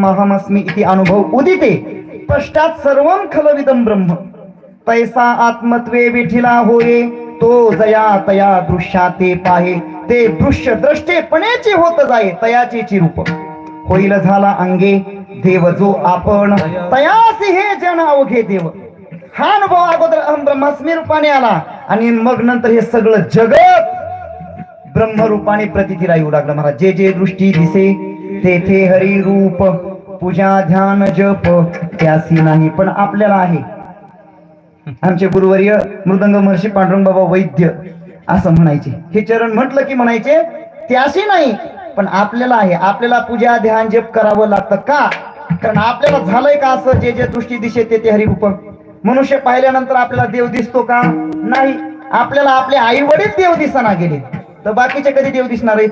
ब्रह्माहमस्मी इति अनुभव उदिते पश्चात सर्वं खलविदं ब्रह्म। पैसा आत्मत्वे विठिला होये तो जया तया दृश्या ते पाहे ते दृश्य द्रष्टेपणेचे होत जाय तयाचे रूप होईल झाला अंगे देव जो आपण तयासी हे जन अवघे देव। हा अनुभव अगोदर अहम ब्रह्मास्मी रूपाने आला आणि मग नंतर हे सगळं जगत ब्रह्मरूपाने प्रतितीला येऊ लागलं. महाराज जे जे दृष्टी दिसे तेथे हरी रूप। पूजा ध्यान जप त्यासी नाही पण आपल्याला आहे. आमचे गुरुवर्य मृदंग महर्षी पांडुरंग बाबा वैद्य असं म्हणायचे. हे चरण म्हटलं की म्हणायचे त्याशी नाही पण आपल्याला आहे. आपल्याला पूजा ध्यान जप करावं लागतं का? कारण आपल्याला झालंय का असं? जे जे दृष्टी दिशे ते ते हरिरूप. मनुष्य पाहिल्यानंतर आपल्याला देव दिसतो का? नाही. आपल्याला आपले आई वडील देव दिसना गेले. तर बाकीचे कधी देव दिसणार आहेत?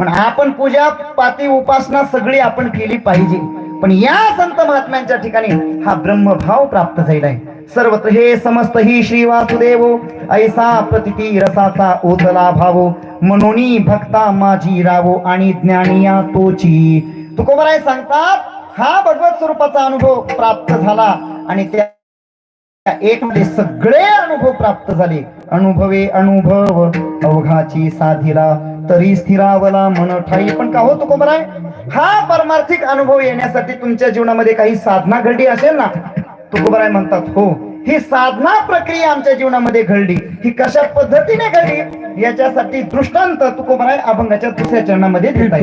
आपण पूजा पाती उपासना सगळी आपण केली पाहिजे. पण या संत महात्म्यांच्या ठिकाणी हा ब्रह्मभाव प्राप्त झालेला आहे. सर्वत्र हे समस्त ही श्री वासुदेव ऐसा प्रतिती रसाचा ओतला भावो. मनोनी भक्ता माझी रावो आणि ज्ञानिया तोची तुकोबराय सांगतात हा भगवत स्वरूपाचा अनुभव प्राप्त झाला आणि त्या त्या एक मध्ये सगळे अनुभव प्राप्त झाले. अनुभवे अनुभव अवघाची साधिला. तरी स्थिरावला मन ठाई. पण का हो कोमराय? हा परमार्थिक अनुभव येण्यासाठी तुमच्या जीवनामध्ये काही साधना घडली असेल ना? तुकोबराय म्हणतात हो ही साधना प्रक्रिया आमच्या जीवनामध्ये घडली. ही कशा पद्धतीने घडली? याच्यासाठी दृष्टांत तुकोबराय अभंगाच्या दुसऱ्या चरणामध्ये देत आहे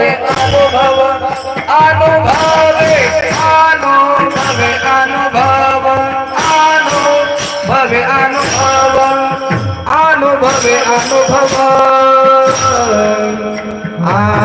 ভাবে অনুভব অনুভবে অনুভবে অনুভব অনুভবে অনুভব অনুভবে অনুভব আ